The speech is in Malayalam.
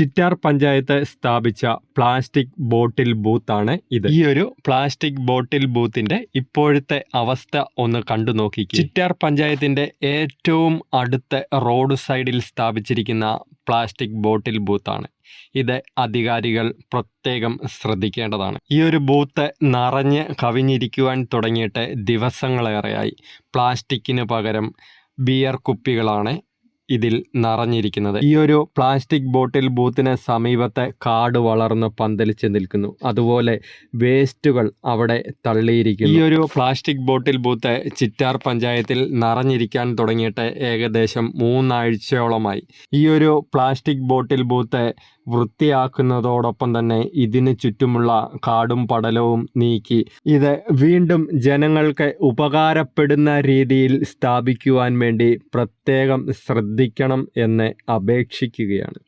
ചിറ്റാർ പഞ്ചായത്ത് സ്ഥാപിച്ച പ്ലാസ്റ്റിക് ബോട്ടിൽ ബൂത്താണ് ഇത്. ഈ ഒരു പ്ലാസ്റ്റിക് ബോട്ടിൽ ബൂത്തിന്റെ ഇപ്പോഴത്തെ അവസ്ഥ ഒന്ന് കണ്ടു നോക്കി ചിറ്റാർ പഞ്ചായത്തിന്റെ ഏറ്റവും അടുത്ത റോഡ് സൈഡിൽ സ്ഥാപിച്ചിരിക്കുന്ന പ്ലാസ്റ്റിക് ബോട്ടിൽ ബൂത്താണ്. ഇത് അധികാരികൾ പ്രത്യേകം ശ്രദ്ധിക്കേണ്ടതാണ്. ഈ ഒരു ബൂത്ത് നിറഞ്ഞ് കവിഞ്ഞിരിക്കുവാൻ തുടങ്ങിയിട്ട് ദിവസങ്ങളേറെയായി. പ്ലാസ്റ്റിക്കിന് പകരം ബിയർ കുപ്പികളാണ് ഇതിൽ നിറഞ്ഞിരിക്കുന്നത്. ഈ ഒരു പ്ലാസ്റ്റിക് ബോട്ടിൽ ബൂത്തിന് സമീപത്തെ കാട് വളർന്ന് പന്തലിച്ച് നിൽക്കുന്നു. അതുപോലെ വേസ്റ്റുകൾ അവിടെ തള്ളിയിരിക്കുന്നു. ഈ ഒരു പ്ലാസ്റ്റിക് ബോട്ടിൽ ബൂത്ത് ചിറ്റാർ പഞ്ചായത്തിൽ നിറഞ്ഞിരിക്കാൻ തുടങ്ങിയിട്ട് ഏകദേശം മൂന്നാഴ്ചയോളമായി. ഈ ഒരു പ്ലാസ്റ്റിക് ബോട്ടിൽ ബൂത്ത് വൃത്തിയാക്കുന്നതോടൊപ്പം തന്നെ ഇതിന് ചുറ്റുമുള്ള കാടും പടലവും നീക്കി ഇത് വീണ്ടും ജനങ്ങൾക്ക് ഉപകാരപ്പെടുന്ന രീതിയിൽ സ്ഥാപിക്കുവാൻ വേണ്ടി പ്രത്യേകം ശ്രദ്ധിക്കണം എന്ന് അപേക്ഷിക്കുകയാണ്.